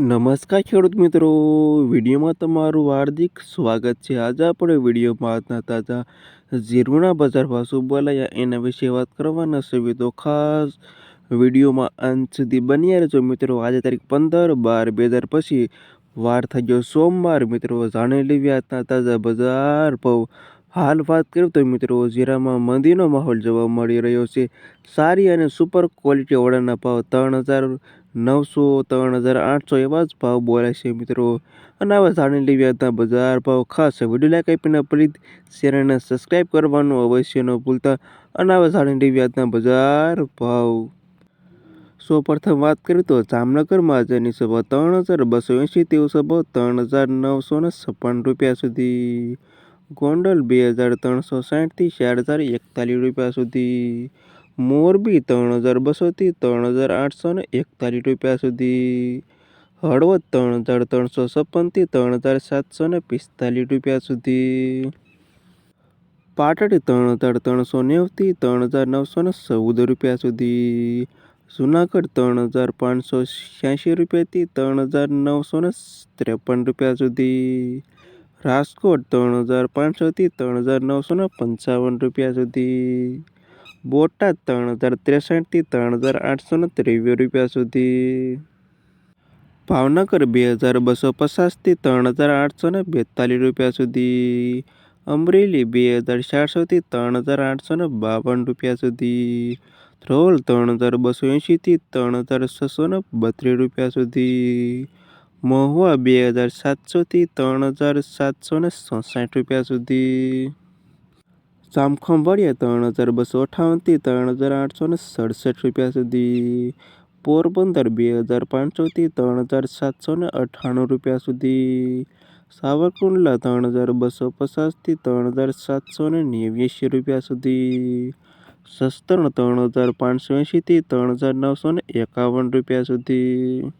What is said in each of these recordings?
નમસ્કાર ખેડૂત મિત્રો. વિડીયોમાં તમારું હાર્દિક સ્વાગત છે. આજે આપણે વિડીયોમાં આજના તાજા જીરુના બજાર ભાવ બોલાયા એના વિશે વાત કરવાના છે. તો ખાસ વિડીયોમાં અંત સુધી બન્યા રહેજો મિત્રો. આજે તારીખ પંદર બાર બે હજાર પછી વાર થઈ ગયો સોમવાર મિત્રો. જાણી લેવી આજના તાજા બજાર ભાવ. હાલ વાત કરીએ તો મિત્રો, જીરામાં મંદીનો માહોલ જોવા મળી રહ્યો છે. સારી અને સુપર ક્વોલિટી ઓળાના ભાવ ત્રણ હજાર નવસો ત્રણ હજાર આઠસો એવા જ ભાવ બોલાય છે મિત્રો. અને આવા જાણી લેવી આજના બજાર ભાવ ખાસ વીડિયો લાઈક આપીને પ્લીઝ અને સબસ્ક્રાઈબ કરવાનું અવશ્ય ન ભૂલતા. અને આવા જાણી લેવી આજના બજાર ભાવ. સૌ પ્રથમ વાત કરીએ તો જામનગરમાં આજની સભા ત્રણ હજાર બસો એંશી તેવું સભા ત્રણ હજાર નવસો ને છપ્પન રૂપિયા સુધી. ગોંડલ બે હજાર ત્રણસો સાઠથી ચાર હજાર એકતાલીસ રૂપિયા સુધી. મોરબી ત્રણ હજાર બસોથી ત્રણ હજાર આઠસો ને એકતાલીસ રૂપિયા સુધી હળવદ ત્રણ હજાર ત્રણસો છપ્પનથી ત્રણ હજાર સાતસો ને પિસ્તાલીસ રૂપિયા સુધી પાટડી ત્રણ હજાર ત્રણસો નેવથી ત્રણ હજાર નવસો ને ચૌદ રૂપિયા સુધી જુનાગઢ ત્રણ હજાર પાંચસો છ્યાસી રૂપિયાથી ત્રણ હજાર નવસો ને ત્રેપન રૂપિયા સુધી રાજકોટ ત્રણ હજાર પાંચસોથી ત્રણ હજાર નવસો ને પંચાવન રૂપિયા સુધી બોટાદ ત્રણ હજાર ત્રેસઠથી ત્રણ હજાર આઠસો ને ત્રેવીસ રૂપિયા સુધી. ભાવનગર બે હજાર બસો પચાસથી ત્રણ હજાર આઠસો ને બેતાલીસ રૂપિયા સુધી. અમરેલી બે હજાર ચારસોથી ત્રણ હજાર આઠસો ને બાવન રૂપિયા સુધી. ધ્રોલ ત્રણ હજાર બસો એંશીથી ત્રણ હજાર છસો ને બત્રીસ રૂપિયા સુધી. મહુવા બે હજાર સાતસોથી ત્રણ હજાર સાતસો ને રૂપિયા સુધી. જામખંભાળિયા ત્રણ હજાર બસો અઠાવનથી ત્રણ હજાર આઠસો ને સડસઠ રૂપિયા સુધી. પોરબંદર બે હજાર પાંચસોથી ત્રણ હજાર સાતસો ને અઠ્ઠાણું રૂપિયા સુધી. સાવરકુંડલા ત્રણ હજાર બસો પચાસથી ત્રણ હજાર સાતસો ને નેવ્યાસી રૂપિયા સુધી. સસ્તરણ ત્રણ હજાર પાંચસો એંશીથી ત્રણ હજાર નવસો ને એકાવન રૂપિયા સુધી.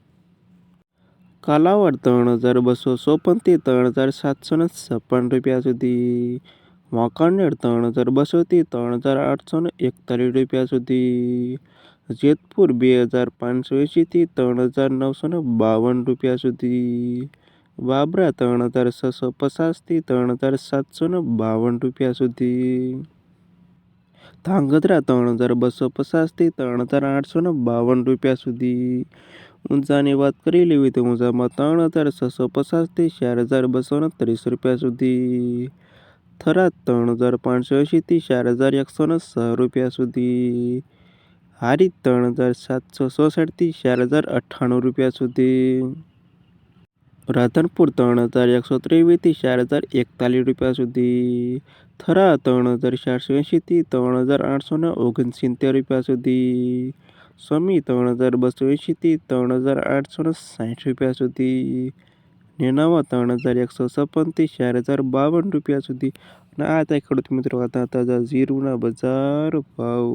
કાલાવડ ત્રણ હજાર બસો ચોપનથી ત્રણ હજાર સાતસો ને છપ્પન રૂપિયા સુધી. વાંકાનેર ત્રણ હજાર બસોથી ત્રણ હજાર આઠસો ને એકતાલીસ રૂપિયા સુધી જેતપુર બે હજાર પાંચસો એંશીથી ત્રણ હજાર નવસો ને બાવન રૂપિયા સુધી બાબરા ત્રણ હજાર છસો પચાસથી ત્રણ હજાર સાતસો ને બાવન રૂપિયા સુધી ધાંગધ્રા ત્રણ હજાર બસો પચાસથી ત્રણ હજાર આઠસો ને બાવન રૂપિયા સુધી ઊંઝાની વાત કરી લેવી તો ઊંઝામાં ત્રણ હજાર છસો પચાસથી ચાર હજાર બસો ને ત્રીસ રૂપિયા સુધી થરાદ ત્રણ હજાર પાંચસો એંશીથી ચાર હજાર એકસો ને છ રૂપિયા સુધી. હારી ત્રણ હજાર સાતસો ચોસઠથી ચાર હજાર અઠ્ઠાણું રૂપિયા સુધી. રાધનપુર ત્રણ હજાર એકસો ત્રેવીસથી ચાર હજાર એકતાલીસ રૂપિયા સુધી. થરા ત્રણ હજાર ચારસો એંશીથી ત્રણ હજાર આઠસો ને ઓગણસિત્તેર રૂપિયા સુધી. સમી ત્રણ હજાર બસો એંશીથી ત્રણ હજાર આઠસો ને સાઠ રૂપિયા સુધી. નેનાવા ત્રણ હજાર એકસો છપ્પનથી ચાર હજાર બાવન રૂપિયા સુધી. અને આ હતા ખેડૂત મિત્રો હતા તાજા જીરુના બજાર ભાવ.